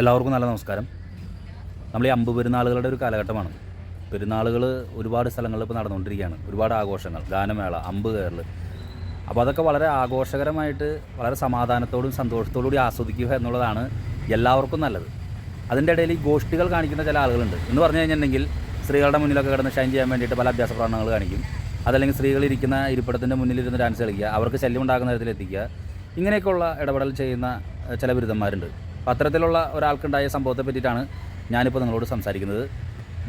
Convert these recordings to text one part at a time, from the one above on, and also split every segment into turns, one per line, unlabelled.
എല്ലാവർക്കും നല്ല നമസ്കാരം. നമ്മൾ ഈ അമ്പ് പെരുന്നാളുകളുടെ ഒരു കാലഘട്ടമാണ്. പെരുന്നാളുകൾ ഒരുപാട് സ്ഥലങ്ങളിൽ ഇപ്പോൾ നടന്നുകൊണ്ടിരിക്കുകയാണ്. ഒരുപാട് ആഘോഷങ്ങൾ. ഗാനമേള അമ്പ് കയറൽ അപ്പോൾ അതൊക്കെ വളരെ ആഘോഷകരമായിട്ട് വളരെ സമാധാനത്തോടും സന്തോഷത്തോടും കൂടി ആസ്വദിക്കുക എന്നുള്ളതാണ് എല്ലാവർക്കും നല്ലത്. അതിന്റെ ഇടയിൽ ഈ ഗോഷ്ഠികൾ കാണിക്കുന്ന ചില ആളുകളുണ്ട്. എന്ന് പറഞ്ഞു കഴിഞ്ഞിട്ടുണ്ടെങ്കിൽ സ്ത്രീകളുടെ മുന്നിലൊക്കെ കിടന്ന് ഷൈൻ ചെയ്യാൻ വേണ്ടിയിട്ട് പല അഭ്യാസ പ്രകടനങ്ങൾ കാണിക്കും. അതല്ലെങ്കിൽ സ്ത്രീകൾ ഇരിക്കുന്ന ഇരിപ്പിടത്തിന്റെ മുന്നിലിരുന്ന് ഡാൻസ് കളിക്കുക. അവർക്ക് ശല്യം ഉണ്ടാക്കുന്ന തരത്തിലെത്തിക്കുക. ഇങ്ങനെയൊക്കെയുള്ള ഇടപെടൽ ചെയ്യുന്ന ചില ബിരുദന്മാരുണ്ട്. അപ്പോൾ അത്തരത്തിലുള്ള ഒരാൾക്കുണ്ടായ സംഭവത്തെ പറ്റിയിട്ടാണ് ഞാനിപ്പോൾ നിങ്ങളോട് സംസാരിക്കുന്നത്.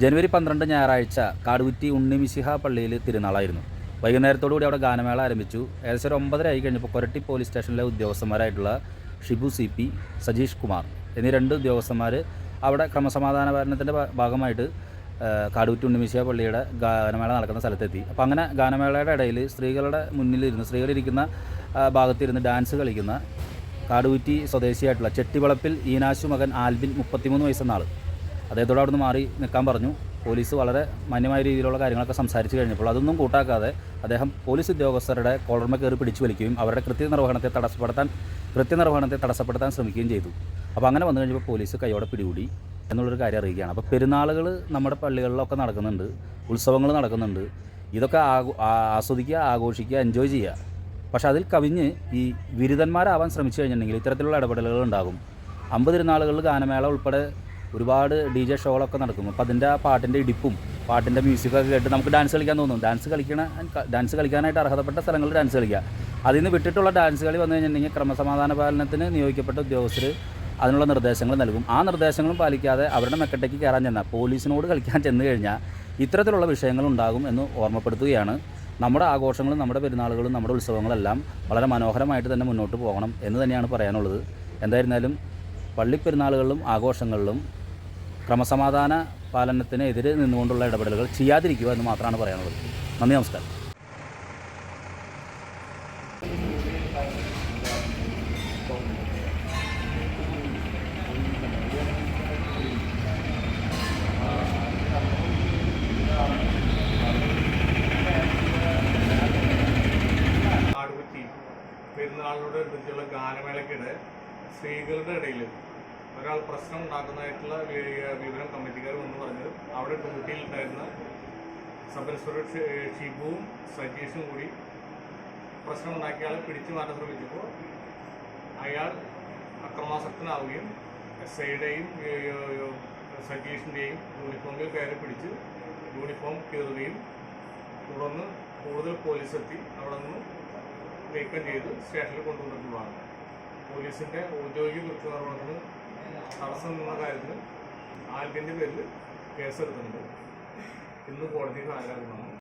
ജനുവരി പന്ത്രണ്ട് ഞായറാഴ്ച കാടുകുറ്റി ഉണ്ണിമിശിഹ പള്ളിയിൽ തിരുനാളായിരുന്നു. വൈകുന്നേരത്തോടു കൂടി അവിടെ ഗാനമേള ആരംഭിച്ചു. ഏകദേശം ഒരു ഒമ്പതര ആയി കഴിഞ്ഞപ്പോൾ കൊരട്ടി പോലീസ് സ്റ്റേഷനിലെ ഉദ്യോഗസ്ഥന്മാരായിട്ടുള്ള ഷിബു സി പി സജീഷ് കുമാർ എന്നീ രണ്ട് ഉദ്യോഗസ്ഥന്മാർ അവിടെ ക്രമസമാധാന ഭരണത്തിന്റെ ഭാഗമായിട്ട് കാടുകുറ്റി ഉണ്ണിമിശിഹ പള്ളിയുടെ ഗാനമേള നടക്കുന്ന സ്ഥലത്തെത്തി. അപ്പോൾ അങ്ങനെ ഗാനമേളയുടെ ഇടയിൽ സ്ത്രീകളുടെ മുന്നിലിരുന്ന് സ്ത്രീകളിരിക്കുന്ന ഭാഗത്തിരുന്ന് ഡാൻസ് കളിക്കുന്ന കാടുകുറ്റി സ്വദേശിയായിട്ടുള്ള ചെട്ടിവളപ്പിൽ ഈനാശു മകൻ ആൽബിൻ മുപ്പത്തിമൂന്ന് വയസ്സെന്ന ആൾ അദ്ദേഹത്തോട് അവിടുന്ന് മാറി നിൽക്കാൻ പറഞ്ഞു. പോലീസ് വളരെ മാന്യമായ രീതിയിലുള്ള കാര്യങ്ങളൊക്കെ സംസാരിച്ചു കഴിഞ്ഞപ്പോൾ അതൊന്നും കൂട്ടാക്കാതെ അദ്ദേഹം പോലീസ് ഉദ്യോഗസ്ഥരുടെ കോളർമ കയറി പിടിച്ചു വലിക്കുകയും അവരുടെ കൃത്യനിർവഹണത്തെ തടസ്സപ്പെടുത്താൻ കൃത്യനിർവഹണത്തെ തടസ്സപ്പെടുത്താൻ ശ്രമിക്കുകയും ചെയ്തു. അപ്പോൾ അങ്ങനെ വന്നു കഴിഞ്ഞപ്പോൾ പോലീസ് കൈയോടെ പിടികൂടി എന്നുള്ളൊരു കാര്യം അറിയിക്കുകയാണ് അപ്പോൾ പെരുന്നാളുകൾ നമ്മുടെ പള്ളികളിലൊക്കെ നടക്കുന്നുണ്ട് ഉത്സവങ്ങൾ നടക്കുന്നുണ്ട്. ഇതൊക്കെ ആഘോ- ആസ്വദിക്കുക ആഘോഷിക്കുക എൻജോയ് ചെയ്യുക. പക്ഷെ അതിൽ കവിഞ്ഞ് ഈ ബിരുദന്മാരാവാൻ ശ്രമിച്ചു കഴിഞ്ഞിട്ടുണ്ടെങ്കിൽ ഇത്തരത്തിലുള്ള ഇടപെടലുകൾ ഉണ്ടാകും. അമ്പത് തിരുനാളുകളിൽ ഗാനമേള ഉൾപ്പെടെ ഒരുപാട് ഡി ജെ ഷോകളൊക്കെ നടക്കും. അപ്പോൾ അതിന്റെ ആ പാട്ടിന്റെ ഇടിപ്പും പാട്ടിന്റെ മ്യൂസിക്കൊക്കെ കേട്ട് നമുക്ക് ഡാൻസ് കളിക്കാൻ തോന്നും. ഡാൻസ് കളിക്കണ ഡാൻസ് കളിക്കാനായിട്ട് അർഹതപ്പെട്ട സ്ഥലങ്ങളിൽ ഡാൻസ് കളിക്കുക. അതിൽ നിന്ന് വിട്ടിട്ടുള്ള ഡാൻസ് കളി വന്നു കഴിഞ്ഞിട്ടുണ്ടെങ്കിൽ ക്രമസമാധാന പാലനത്തിന് നിയോഗിക്കപ്പെട്ട ഉദ്യോഗസ്ഥർ അതിനുള്ള നിർദ്ദേശങ്ങൾ നൽകും. ആ നിർദ്ദേശങ്ങളും പാലിക്കാതെ അവരുടെ മെക്കട്ടേക്ക് കയറാൻ ചെന്നാൽ പോലീസിനോട് കളിക്കാൻ ചെന്ന് കഴിഞ്ഞാൽ ഇത്തരത്തിലുള്ള വിഷയങ്ങൾ ഉണ്ടാകും എന്ന് ഓർമ്മപ്പെടുത്തുകയാണ് നമ്മുടെ ആഘോഷങ്ങളും നമ്മുടെ പെരുന്നാളുകളും നമ്മുടെ ഉത്സവങ്ങളെല്ലാം വളരെ മനോഹരമായിട്ട് തന്നെ മുന്നോട്ട് പോകണം എന്ന് തന്നെയാണ് പറയാനുള്ളത്. എന്തായിരുന്നാലും പള്ളിപ്പെരുന്നാളുകളിലും ആഘോഷങ്ങളിലും ക്രമസമാധാന പാലനത്തിന് എതിരെ നിന്നുകൊണ്ടുള്ള ഇടപെടലുകൾ ചെയ്യാതിരിക്കുക എന്ന് മാത്രമാണ് പറയാനുള്ളത്. നന്ദി നമസ്കാരം.
പെരുന്നാളിനോട് ബന്ധിച്ചുള്ള ഗാനമേളയ്ക്കിടെ സ്ത്രീകളുടെ ഇടയിൽ ഒരാൾ പ്രശ്നം ഉണ്ടാക്കുന്നതായിട്ടുള്ള വിവരം കമ്മിറ്റിക്കാർ വന്ന് പറഞ്ഞത് അവിടെ ഡ്യൂട്ടിയിലുണ്ടായിരുന്ന സബ് ഇൻസ്പെക്ടർ ഷിബുവും സജീഷും കൂടി പ്രശ്നം ഉണ്ടാക്കിയ ആളെ പിടിച്ചു മാറ്റാൻ ശ്രമിച്ചപ്പോൾ അയാൾ അക്രമാസക്തനാവുകയും എസ് ഐയുടെയും സജീഷിന്റെയും യൂണിഫോമിൽ കയറി പിടിച്ച് യൂണിഫോം കീറുകയും തുടർന്ന് കൂടുതൽ പോലീസ് എത്തി അവിടെ നിന്ന് നീക്കം ചെയ്ത് സ്റ്റേഷനിൽ കൊണ്ടുവന്നിട്ടുള്ളതാണ്. പോലീസിന്റെ ഔദ്യോഗിക കൃത്യനിർവഹണത്തിന് തടസ്സം നിന്ന കാര്യത്തിന് ആൽബിന്റെ പേരിൽ കേസെടുത്തിട്ടുണ്ട്. ഇന്ന് കോടതിയിൽ ഹാജരാക്കുന്നതാണ്